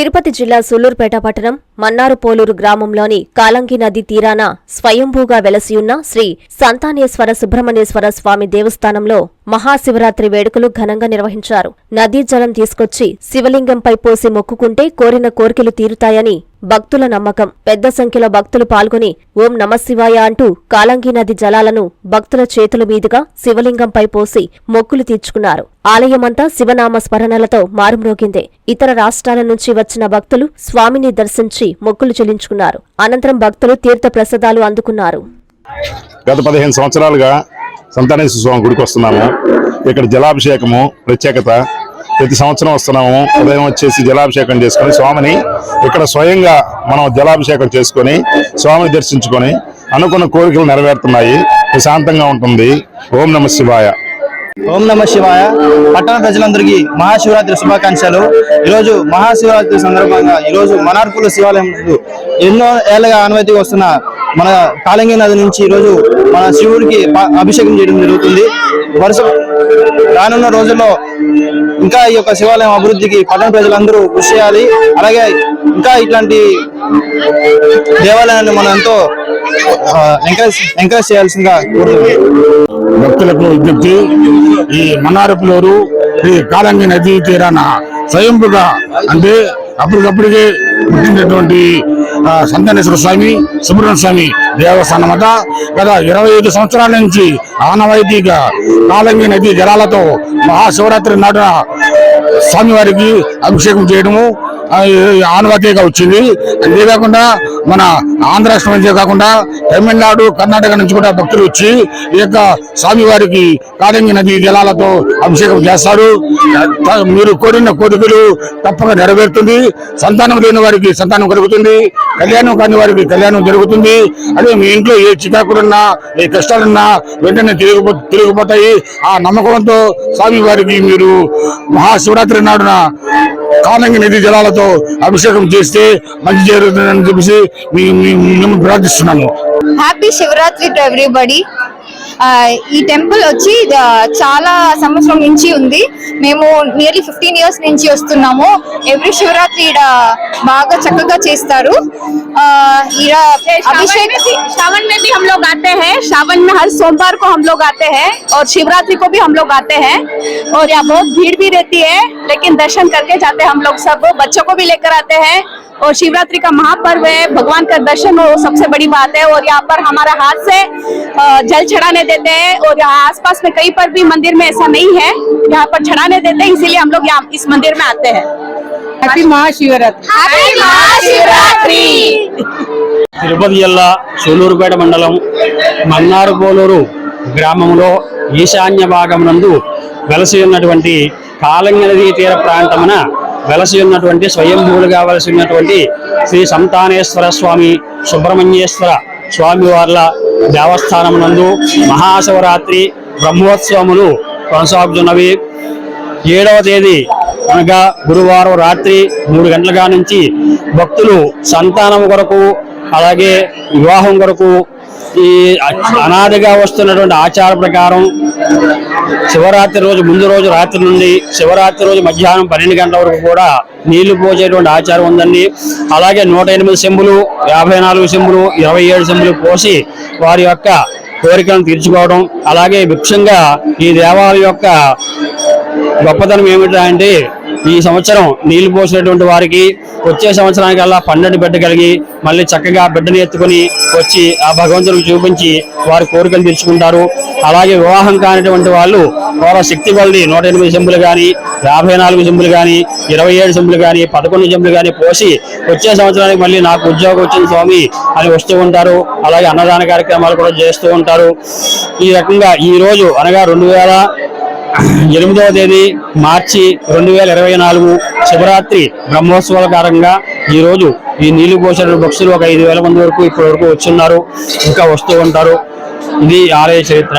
తిరుపతి జిల్లా సూలూరుపేట పట్టణం మన్నారుపోలూరు గ్రామంలోని కాలంగి నది తీరాన స్వయంభూగా వెలసియున్న శ్రీ సంతానేశ్వర సుబ్రహ్మణ్యేశ్వర స్వామి దేవస్థానంలో మహాశివరాత్రి వేడుకలు ఘనంగా నిర్వహించారు. నదీ జలం తీసుకొచ్చి శివలింగంపై పోసి మొక్కుకుంటే కోరిన కోరికలు తీరుతాయని భక్తుల నమ్మకం. పెద్ద సంఖ్యలో భక్తులు పాల్గొని ఓం నమశివాయ అంటూ కాలంగి నది జలాలను భక్తుల చేతుల మీదుగా శివలింగంపై పోసి మొక్కులు తీర్చుకున్నారు. ఆలయమంతా శివనామ స్మరణలతో మారుమ్రోగిందే. ఇతర రాష్ట్రాల నుంచి వచ్చిన భక్తులు స్వామిని దర్శించి మొక్కులు చెల్లించుకున్నారు. అనంతరం భక్తులు తీర్థ ప్రసాదాలు అందుకున్నారు. గత పదిహేను సంవత్సరాలుగా సంతానేశ్వర స్వామి గుడికి వస్తున్నాము. ఇక్కడ జలాభిషేకము ప్రత్యేకత. ప్రతి సంవత్సరం వస్తున్నాము. ఉదయం వచ్చేసి జలాభిషేకం చేసుకొని స్వామిని ఇక్కడ స్వయంగా మనం జలాభిషేకం చేసుకొని స్వామిని దర్శించుకొని అనుకున్న కోరికలు నెరవేరుతున్నాయి. ప్రశాంతంగా ఉంటుంది. ఓం నమ శివాయ. ఓం నమ శివాయ. పట్టణ ప్రజలందరికీ మహాశివరాత్రి శుభాకాంక్షలు. ఈరోజు మహాశివరాత్రి సందర్భంగా ఈరోజు మనార్పుల శివాలయం ఎన్నో ఏళ్ళగా ఆనవాయితీ వస్తున్న మన కాళంగి నది నుంచి ఈరోజు మన శివుడికి అభిషేకం చేయడం జరుగుతుంది. వరుస రానున్న రోజుల్లో ఇంకా ఈ యొక్క శివాలయం అభివృద్ధికి పట్టణ ప్రజలందరూ కృషి చేయాలి. అలాగే ఇంకా ఇట్లాంటి దేవాలయాన్ని మనం ఎంతో ఎంకరేజ్ ఎంకరేజ్ చేయాల్సిందిగా కోరుతున్నాం. భక్తులకు విజ్ఞప్తి ఈ మన్నారపులోరు ఈ కాలంగి నదీ తీరాన స్వయంపుగా అంటే అప్పటికప్పటికే పుట్టినటువంటి సంతనేశ్వర స్వామి సుబ్రహ్మణ్య స్వామి దేవస్థానం వద్ద గత ఇరవై ఐదు సంవత్సరాల నుంచి ఆనవాయితీగా కాలంగి నదీ జలాలతో మహాశివరాత్రి నాడున స్వామివారికి అభిషేకం చేయడము ఆ, వచ్చింది. అంతేకాకుండా మన ఆంధ్ర రాష్ట్రం నుంచే కాకుండా తమిళనాడు కర్ణాటక నుంచి కూడా భక్తులు వచ్చి ఈ యొక్క స్వామివారికి కాళంగి నది జలాలతో అభిషేకం చేస్తారు. మీరు కోరిన కోరికలు తప్పక నెరవేరుతుంది. సంతానం లేని వారికి సంతానం కలుగుతుంది. కళ్యాణం కాని వారికి కళ్యాణం జరుగుతుంది. అదే మీ ఇంట్లో ఏ చికాకులున్నా ఏ కష్టాలున్నా వెంటనే తిరిగిపో తిరిగిపోతాయి. ఆ నమ్మకంతో స్వామివారికి మీరు మహాశివరాత్రి నాడున కాలంగి నది జలాలతో అభిషేకం చేస్తే మంచి జరుగుతుందని చెప్పేసి మేము ప్రార్థిస్తున్నాము. హ్యాపీ శివరాత్రి టు ఎవ్రీబడి ఈ టెంపుల్ వచ్చి ఆ, చాలా సంవత్సరం నుంచి ఉంది మేము నియర్లీ ఫిఫ్టీన్ ఇయర్స్ నుంచి వస్తున్నాము ఎవ్రీ శివరాత్రి ఈడ బాగా చక్కగా చేస్తారు ఆ, ఈడ सावन అభిషేక్ में भी सावन में भी हम लोग आते हैं सावन में हर सोमवार को हम लोग आते हैं और शिवरात्रि को भी हम लोग आते हैं और यहाँ बहुत भीड़ भी रहती है लेकिन दर्शन करके जाते हैं हम लोग सब बच्चों को भी लेकर आते हैं और शिवरात्रि का महापर्व है भगवान का दर्शन हो सबसे बड़ी बात है और यहाँ पर हमारा हाथ से अ, जल चढ़ाने देते हैं और यहाँ आसपास में कहीं पर भी मंदिर में ऐसा नहीं है यहाँ पर चढ़ाने देते हैं इसीलिए हम लोग यहाँ इस मंदिर में आते हैं हैप्पी महाशिवरात्रि हैप्पी महाशिवरात्रि తిరుపతి జిల్లా సూలూరుపేట మండలం మన్నారు పోలూరు గ్రామంలో ఈశాన్య భాగం నందు వెలసి ఉన్నటువంటి కాలంగి నదీ తీర ప్రాంతమున వెలసి ఉన్నటువంటి స్వయంభూలుగా వెలసి ఉన్నటువంటి శ్రీ సంతానేశ్వర స్వామి సుబ్రహ్మణ్యేశ్వర స్వామి వార్ల దేవస్థానం నందు మహాశివరాత్రి బ్రహ్మోత్సవములు కొనసాగుతున్నవి ఏడవ తేదీ అనగా గురువారం రాత్రి మూడు గంటలుగా నుంచి భక్తులు సంతానం కొరకు అలాగే వివాహం కొరకు ఈ అనాదిగా వస్తున్నటువంటి ఆచార ప్రకారం శివరాత్రి రోజు ముందు రోజు రాత్రి నుండి శివరాత్రి రోజు మధ్యాహ్నం పన్నెండు గంటల వరకు కూడా నీళ్ళు పోసేటువంటి ఆచారం ఉందండి. అలాగే నూట ఎనిమిది సెంబులు యాభై నాలుగు సెంబులు ఇరవై ఏడు సెంబులు పోసి వారి యొక్క కోరికలను తీర్చుకోవడం అలాగే ముఖ్యంగా ఈ దేవాలయం యొక్క గొప్పతనం ఏమిటా అంటే ఈ సంవత్సరం నీళ్ళు పోసినటువంటి వారికి వచ్చే సంవత్సరానికల్లా పన్నెండు బిడ్డ కలిగి మళ్ళీ చక్కగా బిడ్డని ఎత్తుకొని వచ్చి ఆ భగవంతుడికి చూపించి వారి కోరికలు తీర్చుకుంటారు. అలాగే వివాహం కానిటువంటి వాళ్ళు వాళ్ళ శక్తి కొలది నూట ఎనిమిది చెంబులు కానీ యాభై నాలుగు చెంబులు కానీ ఇరవై ఏడు చెంబులు కానీ పదకొండు చెంబులు కానీ పోసి వచ్చే సంవత్సరానికి మళ్ళీ నాకు ఉద్యోగం వచ్చింది స్వామి అని వస్తూ ఉంటారు. అలాగే అన్నదాన కార్యక్రమాలు కూడా చేస్తూ ఉంటారు. ఈ రకంగా ఈ రోజు అనగా రెండు వేల ఎనిమిదవ తేదీ మార్చి రెండు వేల ఇరవై నాలుగు శివరాత్రి బ్రహ్మోత్సవాల కారణంగా ఈ రోజు ఈ నీళ్ళు పోసిన భక్తులు ఒక ఐదు వేల మంది వరకు ఇప్పటి వరకు వచ్చున్నారు ఇంకా వస్తూ ఉంటారు. ఇది ఆలయ చరిత్ర.